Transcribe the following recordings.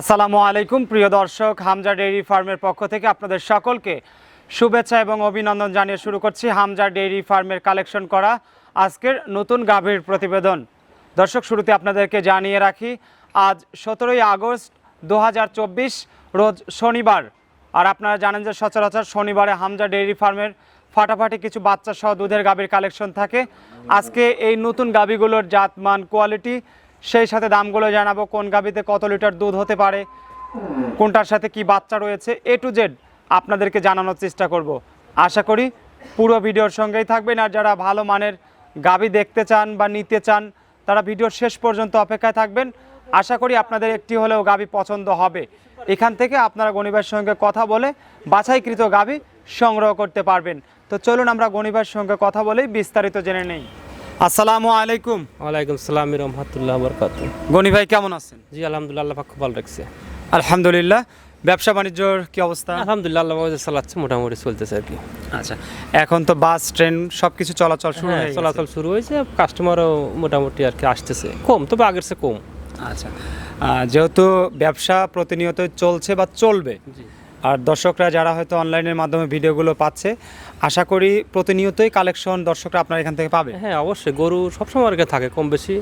আসসালামু আলাইকুম, প্রিয় দর্শক, হামজা ডেইরি ফার্মের পক্ষ থেকে আপনাদের সকলকে শুভেচ্ছা এবং অভিনন্দন জানিয়ে শুরু করছি হামজা ডেইরি ফার্মের কালেকশন করা আজকের নতুন গাভীর প্রতিবেদন। দর্শক, শুরুতে আপনাদেরকে জানিয়ে রাখি, আজ সতেরোই আগস্ট দু হাজার চব্বিশ, রোজ শনিবার। আর আপনারা জানেন যে সচরাচর শনিবারে হামজা ডেইরি ফার্মের ফাটাফাটি কিছু বাচ্চা সহ দুধের গাভীর কালেকশন থাকে। আজকে এই নতুন গাভীগুলোর জাত মান কোয়ালিটি সেই সাথে দামগুলো জানাব, কোন গাভীতে কত লিটার দুধ হতে পারে, কোনটার সাথে কি বাচ্চা রয়েছে এ টু জেড আপনাদেরকে জানানোর চেষ্টা করব। আশা করি পুরো ভিডিওর সঙ্গেই থাকবেন, আর যারা ভালো মানের গাভী দেখতে চান বা নিতে চান, তারা ভিডিওর শেষ পর্যন্ত অপেক্ষায় থাকবেন। আশা করি আপনাদের একটি হলেও গাভী পছন্দ হবে। এখান থেকে আপনারা গণিবার সঙ্গে কথা বলে বাছাইকৃত গাভী সংগ্রহ করতে পারবেন। তো চলুন আমরা গণিবার সঙ্গে কথা বলেই বিস্তারিত জেনে নেই। আসসালামু আলাইকুম। ওয়ালাইকুম সালাম রহমতুল্লাহ বরকাত গনি ভাই কেমন আছেন? জি আলহামদুলিল্লাহ আল্লাহ পাক ভালো রাখছে। আলহামদুলিল্লাহ। ব্যবসা বাণিজ্যর কি অবস্থা? আলহামদুলিল্লাহ আল্লাহ চালাচ্ছে মোটামুটি চলতেছে আর কি। আচ্ছা এখন তো বাস ট্রেন সবকিছু চলাচল শুরু হ্যাঁ হয়ে চলাচল শুরু হয়েছে কাস্টমারও মোটামুটি আর কি আসতেছে। কম তবে আগের চেয়ে কম। আচ্ছা যেহেতু ব্যবসা প্রতিনিয়ত চলছে বা চলবে আর দর্শকরা যারা হয়তো অনলাইনের মাধ্যমে ভিডিওগুলো পাচ্ছে আশা করি প্রতিনিয়তই কালেকশন দর্শকরা আপনার এখান থেকে পাবে। হ্যাঁ অবশ্যই। গরু সবসময় আর থাকে কম বেশি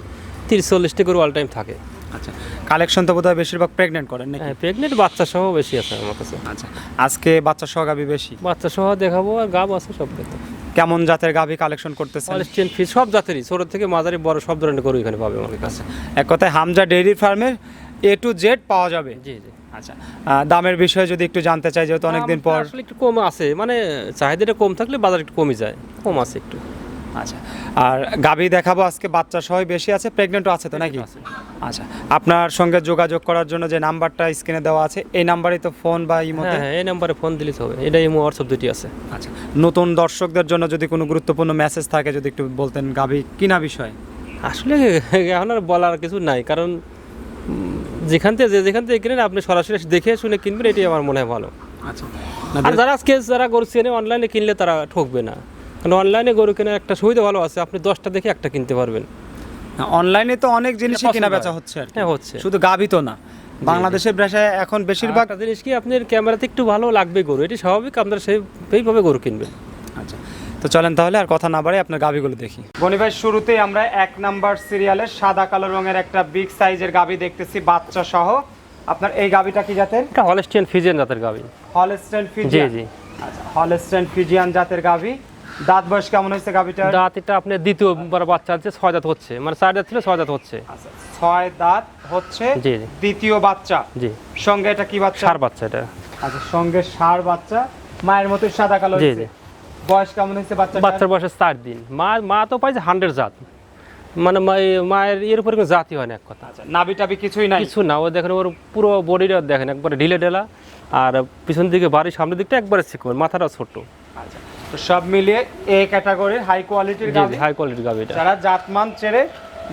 তিরিশ চল্লিশটি গরু অল টাইম থাকে। আচ্ছা কালেকশন তো বোধহয় বেশিরভাগ প্রেগনেন্ট করেন নাকি? হ্যাঁ প্রেগনেন্ট বাচ্চা সহ বেশি আছে আমার কাছে। আচ্ছা আজকে বাচ্চা সহ গাভী বেশি? বাচ্চা সহ দেখাবো আর গাব আছে সব দেখতে কেমন জাতের গাভী কালেকশন করতেছেন? অলিস্টিয়ান ফিস সব জাতেরই। ছোট থেকে মাঝারি বড় সব ধরনের গরু এখানে পাবে আমার কাছে। এক কথায় হামজা ডেইরি ফার্মের এ টু জেড পাওয়া যাবে। জি জি। আচ্ছা দামের বিষয়ে যদি একটু জানতে চাই যেহেতু অনেকদিন পর আসলে একটু কম আছে মানে চাহিদাটা কম থাকলে বাজার একটু কমে যায় কম আছে একটু। আচ্ছা আর গাভী দেখাবো আজকে বাচ্চা সহ বেশি আছে প্রেগনেন্টও আছে তো নাকি? আচ্ছা আপনার সঙ্গে যোগাযোগ করার জন্য যে নাম্বারটা স্ক্রিনে দেওয়া আছে এই নাম্বারেই তো ফোন বা ইমোতে হ্যাঁ হ্যাঁ এই নাম্বারে ফোন দিলেই হবে এটা ইমো হোয়াটসঅ্যাপ দুটি আছে। আচ্ছা নতুন দর্শকদের জন্য যদি কোনো গুরুত্বপূর্ণ মেসেজ থাকে যদি একটু বলতেন গাভী কিনা বিষয়। আসলে এখন আর বলার কিছু নাই কারণ যেখান থেকে যে যেখান থেকে কিনেন আপনি সরাসরি দেখে শুনে কিনবেন এটি আমার মনে হয় ভালো। আচ্ছা। আর যারা আজকে যারা গরু চেনে অনলাইনে কিনলে তারা ঠকবে না। কারণ অনলাইনে গরু কেনার একটা সুবিধা ভালো আছে আপনি দশটা দেখে একটা কিনতে পারবেন। অনলাইনে তো অনেক জিনিসই কেনা বেচা হচ্ছে আর হ্যাঁ হচ্ছে। শুধু গাভী তো না। বাংলাদেশের ভাষায় এখন বেশিরভাগ জিনিস কি আপনার ক্যামেরাতে একটু ভালো লাগবে গরু এটি স্বাভাবিক আপনারা সেইভাবে গরু কিনবেন। তো চলেন তাহলে আর কথা না বাড়ে আপনার গাভিগুলো দেখি। গনি ভাই শুরুতেই আমরা এক নাম্বার সিরিয়ালের সাদা কালো রঙের একটা বিগ সাইজের গাভি দেখতেছি বাচ্চা সহ। আপনার এই গাভিটা কি জাতের? এটা হলেস্টিয়ান ফিজিয়ান জাতের গাবি। হলস্টেন জি ফিজিয়ান জি। আচ্ছা হলস্টেন ফিজিয়ান জাতের গাভি দাঁত বয়স কেমন হয়েছে গাভিটার দাঁত এটা আপনার দ্বিতীয়বার বাচ্চা আছে ছয় দাঁত হচ্ছে। মানে চার দাঁত ছিল ছয় দাঁত হচ্ছে। আচ্ছা ছয় দাঁত হচ্ছে জি, জি। দ্বিতীয় বাচ্চা। জি। সঙ্গে এটা কি বাচ্চা? সার বাচ্চা এটা। আচ্ছা সঙ্গে সার বাচ্চা। মায়ের মতো সাদা কালো জি, জি। বয়স কেমন হয়েছে বাচ্চা বাচ্চার বয়সে চার দিন। মা মা তো পাইছে হান্ড্রেড জাত। মানে মায়ের এর উপরে কোনো জাতি হয় না এক কথা। নাবি নাভি টাভি কিছুই নাই? কিছু না ও দেখেন ওর পুরো বডিটা দেখেন একবারে ঢিলে ঢেলা। আর পিছন দিকে বাড়ির সামনের দিকটা একবারে চিকন মাথাটা ছোট। আচ্ছা তো সব মিলিয়ে এ ক্যাটাগরির হাই কোয়ালিটির গাভি হাই কোয়ালিটির এটা। যারা জাতমান ছেড়ে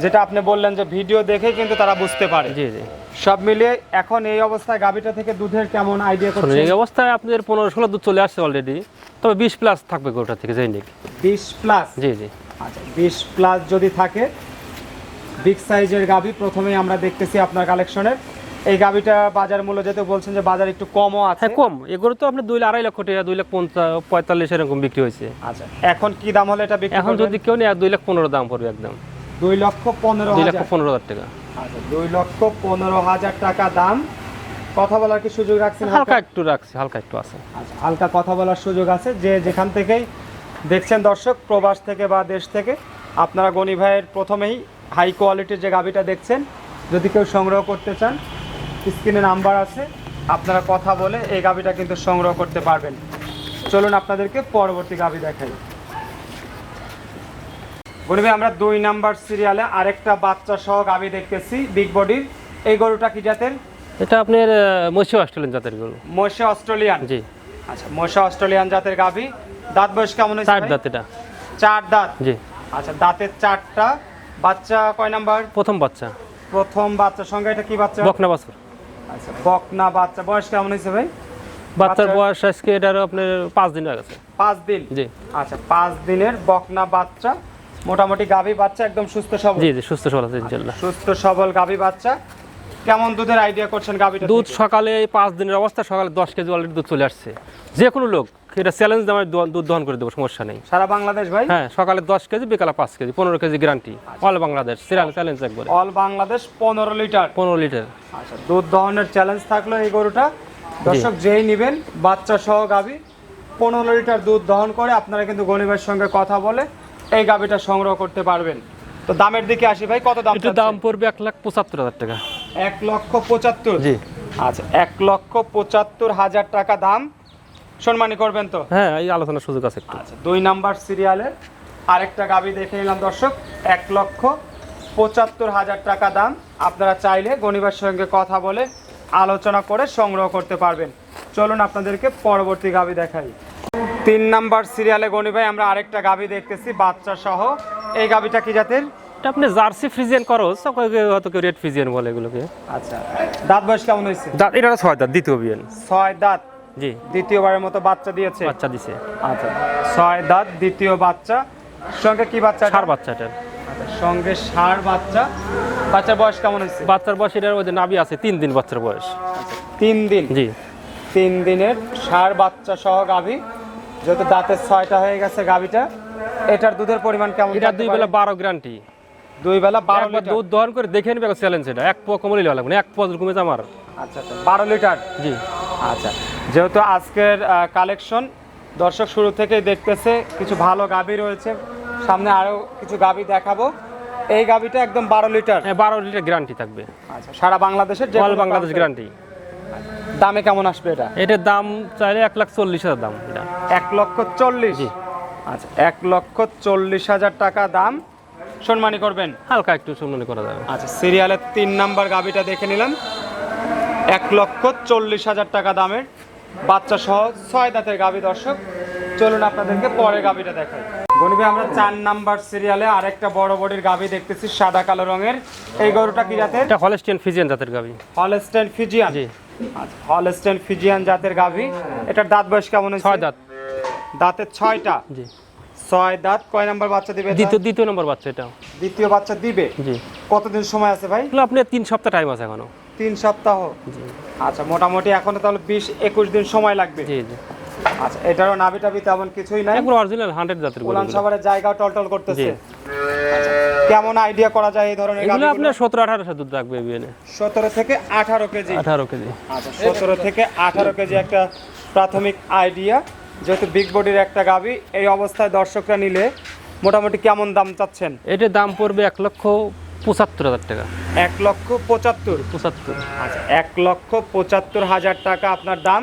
যেটা আপনি বললেন যে ভিডিও দেখে কিন্তু তারা বুঝতে পারে। জি জি। সব মিলিয়ে এখন এই অবস্থায় গাভীটা থেকে দুধের কেমন আইডিয়া করছেন? এই অবস্থায় আপনাদের পনেরো ষোলো দুধ চলে আসছে অলরেডি তবে বিশ প্লাস থাকবে গরুটা থেকে জৈনিক বিশ প্লাস জি জি। আচ্ছা বিশ প্লাস যদি থাকে বিগ সাইজের গাভি প্রথমেই আমরা দেখতেছি আপনার কালেকশনের এই গাভীটা বাজার মূল্য যেহেতু বলছেন যে বাজার একটু কমও আছে। হ্যাঁ কম। এগুলো তো আপনি দুই আড়াই লক্ষ টাকা দুই লাখ পঞ্চাশ পঁয়তাল্লিশ এরকম বিক্রি হয়েছে। আচ্ছা এখন কি দাম হলে এটা এখন যদি কেউ নেই দুই লাখ পনেরো দাম পড়বে একদম। দুই লক্ষ পনেরো দুই লক্ষ পনেরো হাজার টাকা। আচ্ছা দুই লক্ষ পনেরো হাজার টাকা দাম। কথা বলার কি সুযোগ রাখছেন হালকা? একটু রাখছি হালকা একটু আছে। আচ্ছা হালকা কথা বলার সুযোগ আছে। যে যেখান থেকেই দেখছেন দর্শক প্রবাস থেকে বা দেশ থেকে আপনারা গনি ভাইয়ের প্রথমেই হাই কোয়ালিটির যে গাভিটা দেখছেন যদি কেউ সংগ্রহ করতে চান স্ক্রিনে নাম্বার আছে আপনারা কথা বলে এই গাভিটা কিন্তু সংগ্রহ করতে পারবেন। চলুন আপনাদেরকে পরবর্তী গাভি দেখাই। ভাই আমরা দুই নাম্বার সিরিয়ালে আরেকটা বাচ্চা সহ গাভি দেখতেছি বিগ বডির এই গরুটা কি জাতের? এটা আপনার মৎস্য অস্ট্রেলিয়ান জাতের গরু। মশে অস্ট্রেলিয়ান? জি। আচ্ছা মশা অস্ট্রেলিয়ান জাতের গাভী দাঁত বয়স কেমন হয়েছে চার দাঁত এটা। চার দাঁত? জি। আচ্ছা দাঁতের চারটা। বাচ্চা কয় নাম্বার? প্রথম বাচ্চা। প্রথম বাচ্চার সঙ্গে এটা কি বাচ্চা? বকনা বাছুর। আচ্ছা বকনা বাচ্চা। বয়স কেমন হয়েছে ভাই? বাচ্চার বাচ্চা- বয়স আজকে এটার আপনার পাঁচ দিন হয়ে গেছে। পাঁচ দিন? জি। আচ্ছা পাঁচ দিনের বকনা বাচ্চা। মোটামুটি গাভী বাচ্চা একদম সুস্থ সবল। জি জি সুস্থ সবল আছে ইনশাল্লাহ সুস্থ সবল গাভী বাচ্চা। কেমন দুধের আইডিয়া করছেন গাবিটা দুধ সকালে পাঁচ দিনের অবস্থা সকালে দশ কেজি অলরেডি দুধ চলে আসছে। যে কোনো লোক এটা চ্যালেঞ্জ দোয়া- দুধ দহন করে দেবো সমস্যা নেই। সারা বাংলাদেশ ভাই? হ্যাঁ সকালে দশ কেজি বিকালে পাঁচ কেজি পনেরো KG guarantee all Bangladesh challenge একবার। অল বাংলাদেশ পনেরো লিটার পনেরো লিটার আচ্ছা দুধ দহনের চ্যালেঞ্জ থাকল এই গরুটা। দর্শক যেই নেবেন বাচ্চা সহ গাবি পনেরো লিটার দুধ দহন করে আপনারা কিন্তু গরিবের সঙ্গে কথা বলে এই গাবিটা সংগ্রহ করতে পারবেন। তো দামের দিকে আসি ভাই কত দাম একটু দাম পড়বে এক লাখ পঁচাত্তর হাজার টাকা? এক লক্ষ পঁচাত্তর? জি। আচ্ছা এক লক্ষ পঁচাত্তর হাজার টাকা দাম। সম্মানী করবেন তো? হ্যাঁ এই আলোচনার সুযোগ আছে একটু। আচ্ছা দুই নাম্বার সিরিয়ালের আরেকটা গাবি দেখে নিলাম দর্শক। এক লক্ষ পঁচাত্তর হাজার টাকা দাম। আপনারা চাইলে গণিবার সঙ্গে কথা বলে আলোচনা করে সংগ্রহ করতে পারবেন। চলুন আপনাদেরকে পরবর্তী গাবি দেখাই। তিন নাম্বার সিরিয়ালে গণি ভাই আমরা আরেকটা গাবি দেখতেছি বাচ্চা সহ এই গাবিটা কি জাতের? এটা আপনি জার্সি ফ্রিজিয়ান করো হয়তো কেউ রেড ফ্রিজিয়ান বলে এগুলোকে। আচ্ছা দাঁত বয়স কেমন হয়েছে? দাঁত এটা ছয় দাঁত দ্বিতীয় বিয়ান ছয় দাঁত? জি। দ্বিতীয়বারের মতো বাচ্চা দিয়েছে? বাচ্চা দিছে। আচ্ছা ছয় দাঁত দ্বিতীয় বাচ্চা। সঙ্গে কি বাচ্চা? সার বাচ্চা এটা। আচ্ছা, সঙ্গে ষাঁড় বাচ্চা। বাচ্চার বয়স কেমন হয়েছে? বাচ্চার বয়স এটার মধ্যে নাবি আছে তিন দিন বাচ্চার বয়স। তিন দিন? জি। তিন দিনের ষাঁড় বাচ্চা সহ গাভী। যেহেতু দাঁতের ছয়টা হয়ে গেছে গাভীটা এটার দুধের পরিমাণ কেমন এটা দুই বেলা বারো গ্যারান্টি। দুই বেলা বারো লিটার। দুধ দহন করে দেখে নেবে চ্যালেঞ্জ এটা। এক পোয়া কমলে লাগবে না এক পোয়া কমেছে আমার। আচ্ছা আচ্ছা বারো লিটার? জি। আচ্ছা যেহেতু আজকের কালেকশন দর্শক শুরু থেকেই দেখতেছে কিছু ভালো গাভী রয়েছে। সামনে আরও কিছু গাভী দেখাবো। এই গাভীটা একদম বারো লিটার। হ্যাঁ বারো লিটার গ্যারান্টি থাকবে। আচ্ছা সারা বাংলাদেশের বাংলাদেশ। গ্যারান্টি দামে কেমন আসবে এটা? এটার দাম চাইলে এক লাখ চল্লিশ হাজার দাম এটা। এক লক্ষ চল্লিশ? আচ্ছা এক লক্ষ চল্লিশ হাজার টাকা দাম। সম্মানী করবেন? হালকা একটু শুননি করা যাবে। আচ্ছা সিরিয়ালের তিন নাম্বার গাবিটা দেখে নিলাম। এক লক্ষ চল্লিশ হাজার টাকা দামের বাচ্চা সহ ছয় দাঁতের গাবি দর্শক। চলুন আপনাদেরকে পরে গাবিটা দেখাই। গণিবে আমরা চার নাম্বার সিরিয়ালে আরেকটা বড় বডির গাবি দেখতেছি সাদা কালো রঙের। এই গরুটা কি জাতের? এটা হলস্টিয়ান ফিজিয়ান জাতের গাবি। Holstein Friesian. জি। আচ্ছা হলস্টেন ফিজিয়ান জাতের গাবি এটার দাঁত বয়স কেমন হয়েছে? ছয় দাঁত। দাঁতের ছয়টা? জি। ছয় দাঁত কয় নাম্বার বাচ্চা দিবে দ্বিতীয় দ্বিতীয় নম্বর বাচ্চা এটা। দ্বিতীয় বাচ্চা দিবে? জি। কতদিন সময় আছে ভাই? এগুলো আপনি তিন সপ্তাহ টাইম আছে এখনও। তিন সপ্তাহ। জি। আচ্ছা মোটামুটি এখনও তাহলে বিশ একুশ দিন সময় লাগবে। জি জি। আচ্ছা এটারও নাবি টাবি তেমন কিছুই নাই। অরিজিনাল হান্ড্রেড জাতের উলান। সাভারের জায়গাও টলটল করতেছে। জি। কেমন আইডিয়া করা যায় এই ধরনের এগুলো আপনার সতেরো আঠারোশো দুধ রাখবে বিএনে সতেরো থেকে আঠারো কেজি। আঠারো কেজি। আচ্ছা সতেরো থেকে আঠারো কেজি একটা প্রাথমিক আইডিয়া যেহেতু বিগ বডির একটা গাবি এই অবস্থায় দর্শকরা নিলে মোটামুটি কেমন দাম চাচ্ছেন? এটার দাম পড়বে এক লক্ষ পঁচাত্তর হাজার টাকা। এক লক্ষ পঁচাত্তর। পঁচাত্তর। আচ্ছা এক লক্ষ পঁচাত্তর হাজার টাকা আপনার দাম।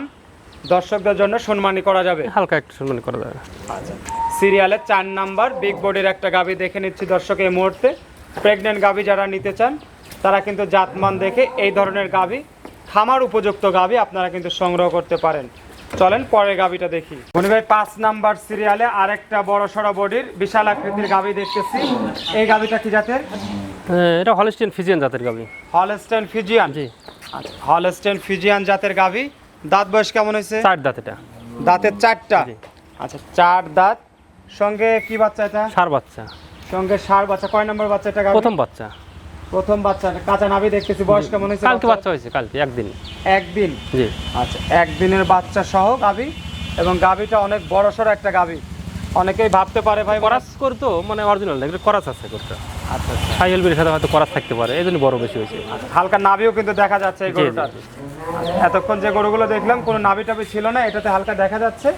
দর্শকদের জন্য সম্মানী করা যাবে। হালকা একটু সম্মান করা যাবে। আচ্ছা। সিরিয়ালের চার নাম্বার বিগ বডির একটা গাবি দেখে নিচ্ছি দর্শক এই মুহূর্তে। প্রেগনেন্ট গাবি যারা নিতে চান তারা কিন্তু জাতমান দেখে এই ধরনের গাবি খামার উপযুক্ত গাবি আপনারা কিন্তু সংগ্রহ করতে পারেন। চলেন পরের গাবিটা দেখি। মনে ভাই পাঁচ নাম্বার সিরিয়ালে আরেকটা বড় সড়ো বডির বিশাল আকৃতির গাবি দেখতেছি। এই গাবিটা কি জাতের? এটা হলস্টিয়ান ফিজিয়ান জাতের গাবি হলস্টেন ফিজিয়ান? জি। আচ্ছা হলস্টেন ফিজিয়ান জাতের গাবি দাঁত বয়স কেমন হয়েছে? চার দাঁত এটা। দাঁতের চারটা? আচ্ছা চার দাঁত। সঙ্গে কি বাচ্চা এটা? সার বাচ্চা। সঙ্গে ষাঁড় বাচ্চা। কয় নম্বর বাচ্চা এটা প্রথম বাচ্চা। প্রথম বাচ্চা কাঁচা নাভি দেখতেছি। বয়স কেমন হয়েছে কালকে বাচ্চা হয়েছে কালকে একদিন। একদিন? জি। আচ্ছা একদিনের বাচ্চা সহ গাভী। এবং গাভীটা অনেক বড় সড়ো একটা গাভী। অনেকেই ভাবতে পারে ভাই করাস করতো মানে অরিজিনাল না এটা করাস আছে করতে। আচ্ছা আচ্ছা। বিলের সাথে হয়তো করাস থাকতে পারে এই জন্য বড় বেশি হয়েছে। হালকা নাভিও কিন্তু দেখা যাচ্ছে এই গরুটার এতক্ষণ যে গরুগুলো দেখলাম কোনো নাভি টাভি ছিল না এটাতে হালকা দেখা যাচ্ছে।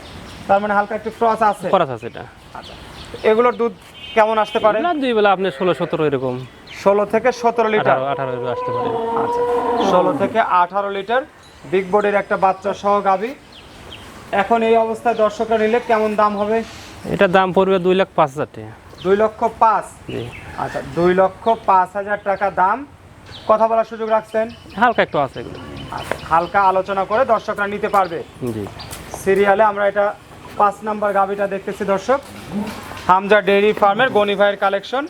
তার মানে হালকা একটু ক্রস আছে। করাস আছে এটা। আচ্ছা। এগুলোর দুধ কেমন আসতে পারে? না দুই বেলা আপনি ষোলো সতেরো এরকম। ষোলো থেকে সতেরো লিটার। আঠারো আসতে পারে। আচ্ছা। ষোলো থেকে আঠারো লিটার বিগ বডির একটা বাচ্চা সহ গাভী। এখন এই অবস্থায় দর্শকরা নিলে কেমন দাম হবে? এটার দাম পড়বে দুই লাখ পাঁচ হাজার টাকা। দুই লক্ষ পাঁচ। আচ্ছা দুই লক্ষ পাঁচ হাজার টাকা দাম। কথা বলার সুযোগ রাখছেন? হালকা একটু আছে এগুলো। আচ্ছা হালকা আলোচনা করে দর্শকরা নিতে পারবে। জি। সিরিয়ালে আমরা এটা পাঁচ নাম্বার গাভীটা দেখতেছি দর্শক। হামজা ডেইরি ফার্মের গনি ভাইয়ের কালেকশন।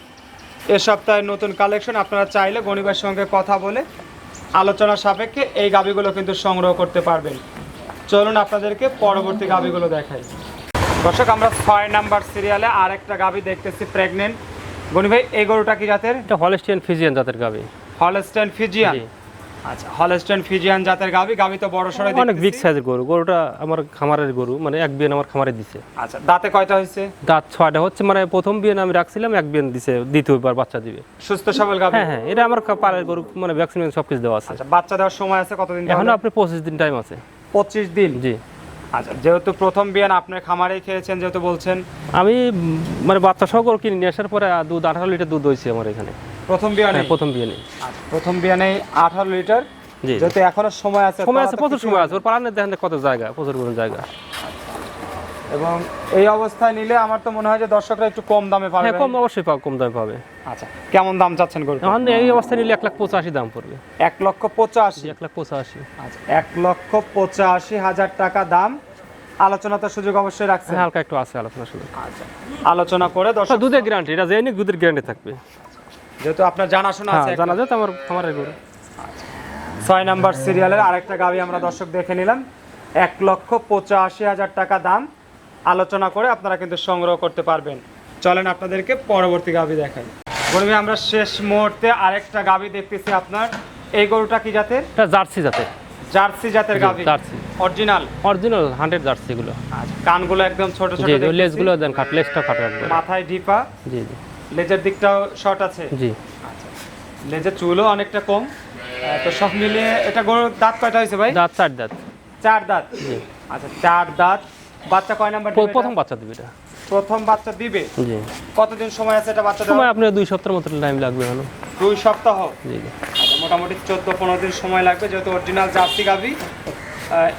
এ সপ্তাহের নতুন কালেকশন আপনারা চাইলে গনি ভাইয়ের সঙ্গে কথা বলে আলোচনা সাপেক্ষে এই গাভীগুলো কিন্তু সংগ্রহ করতে পারবেন। চলুন আপনাদেরকে পরবর্তী গাভীগুলো দেখাই। দর্শক আমরা ছয় নাম্বার সিরিয়ালে আরেকটা গাভী দেখতেছি প্রেগনেন্ট গনি ভাই এই গরুটা কি জাতের? এটা হলস্টিয়ান ফিজিয়ান জাতের গাবি। হলস্টেন ফিজিয়ান আচ্ছা হলস্টেন ফিজিয়ান জাতের গাভি গাভি তো বড় সড়ো অনেক বিগ সাইজের গরু। গরুটা আমার খামারের গরু মানে এক বিয়ান আমার খামারে দিছে। আচ্ছা দাঁতে কয়টা হয়েছে? দাঁত ছয়টা হচ্ছে মানে প্রথম বিয়ান আমি রাখছিলাম এক বিয়ান দিছে দ্বিতীয়বার বাচ্চা দিবে। সুস্থ সবল গাভি হ্যাঁ হ্যাঁ এটা আমার পাড়ের গরু মানে ভ্যাকসিন সব কিছু দেওয়া আছে। আচ্ছা বাচ্চা দেওয়ার সময় আছে কতদিন এখনও আপনি পঁচিশ দিন টাইম আছে। পঁচিশ দিন? জি। আচ্ছা যেহেতু প্রথম বিয়ান আপনার খামারেই খেয়েছেন যেহেতু বলছেন। আমি মানে বাচ্চা সকল কিনে নিয়ে আসার পরে দুধ আঠারো লিটার দুধ হয়েছে আমার এখানে। প্রথম বিয়ানে হ্যাঁ প্রথম বিয়ানে আচ্ছা, প্রথম বিয়ানে আঠারো লিটার? যেহেতু এখনও সময় আছে সময় আছে প্রচুর সময় আছে। ওর পালানের দেখেন কত জায়গা প্রচুর জায়গা। এবং এই অবস্থায় নিলে আমার তো মনে হয় যে দর্শকরা একটু কম দামে পাবে। হ্যাঁ কম অবশ্যই পাবে কম দামে পাবে। আচ্ছা কেমন দাম চাচ্ছেন গরু এখন এই অবস্থায় নিলে এক লাখ পঁচাশি দাম পড়বে। এক লক্ষ পঁচাশি? এক লাখ পঁচাশি। আচ্ছা এক লক্ষ পঁচাশি হাজার টাকা দাম। আলোচনা তো সুযোগ অবশ্যই রাখছে হ্যাঁ, হালকা একটু আছে আলোচনা শুধু আচ্ছা আলোচনা করে দর্শক দুধের গ্যারান্টি এটা জেনে দুধের গ্যারান্টি থাকবে। যেহেতু আপনার জানাশোনা হ্যাঁ আছে জানা যায় আমার খামারের গরু ছয় নাম্বার সিরিয়ালের আরেকটা গাবি আমরা দর্শক দেখে নিলাম। এক লক্ষ পঁচাশি হাজার টাকা দাম। আলোচনা করে আপনারা কিন্তু সংগ্রহ করতে পারবেন। চলেন আপনাদেরকে পরবর্তী গাবি দেখাই। বলবি আমরা শেষ মুহূর্তে আরেকটা গাবি দেখতেছি আপনার। এই গরুটা কি জাতের? এটা জার্সি জাতের। জার্সি জাতের গাবি Jersey. Original? Original hundred Jersey এগুলো। আচ্ছা কানগুলো একদম ছোট ছোট জি দেখতেছি। লেজগুলো দেন খাট লেজটা খাটো একবার মাথায় ডিপা? জি জি। লেজের দিকটাও শর্ট আছে? জি। আচ্ছা। লেজের চুলও অনেকটা কম। তো সব মিলিয়ে এটা গরুর দাঁত কয়টা হয়েছে ভাই? দাঁত চার দাঁত। চার দাঁত। জি। আচ্ছা চার দাঁত। বাচ্চা কয় নাম্বার প্রথম বাচ্চা দিবে এটা। প্রথম বাচ্চা দিবে? জি। কতদিন সময় আছে এটা বাচ্চা সময় আপনার দুই সপ্তাহের মতো টাইম লাগবে এখন দুই সপ্তাহ? জি। আচ্ছা, মোটামুটি চোদ্দ পনেরো দিন সময় লাগবে যেহেতু অরিজিনাল জার্সি গাভি।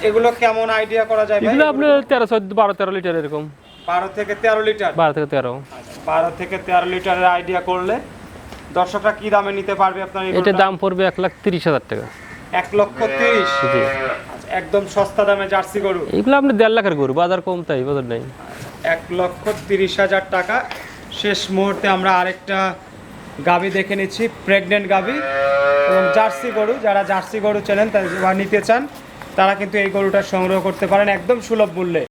এগুলো কেমন আইডিয়া করা যায় এগুলো আপনার তেরো চোদ্দ বারো তেরো লিটার এরকম। বারো থেকে তেরো লিটার? বারো থেকে তেরো। আচ্ছা, বারো থেকে তেরো লিটারের আইডিয়া করলে দর্শকরা কি দামে নিতে পারবে আপনার গরুটা? দাম পড়বে এক লাখ তিরিশ হাজার টাকা। এক লক্ষ তিরিশ? একদম সস্তা দামে জার্সি গরু। এগুলো আপনি দেড় লাখের গরু বাজার কম তাই বাজার নেই। এক লক্ষ তিরিশ হাজার টাকা। শেষ মুহূর্তে আমরা আরেকটা গাবি দেখে নিচ্ছি প্রেগনেন্ট গাবি। এবং জার্সি গরু যারা জার্সি গরু চেনেন বা নিতে চান তারা কিন্তু এই গরুটা সংগ্রহ করতে পারেন একদম সুলভ মূল্যে।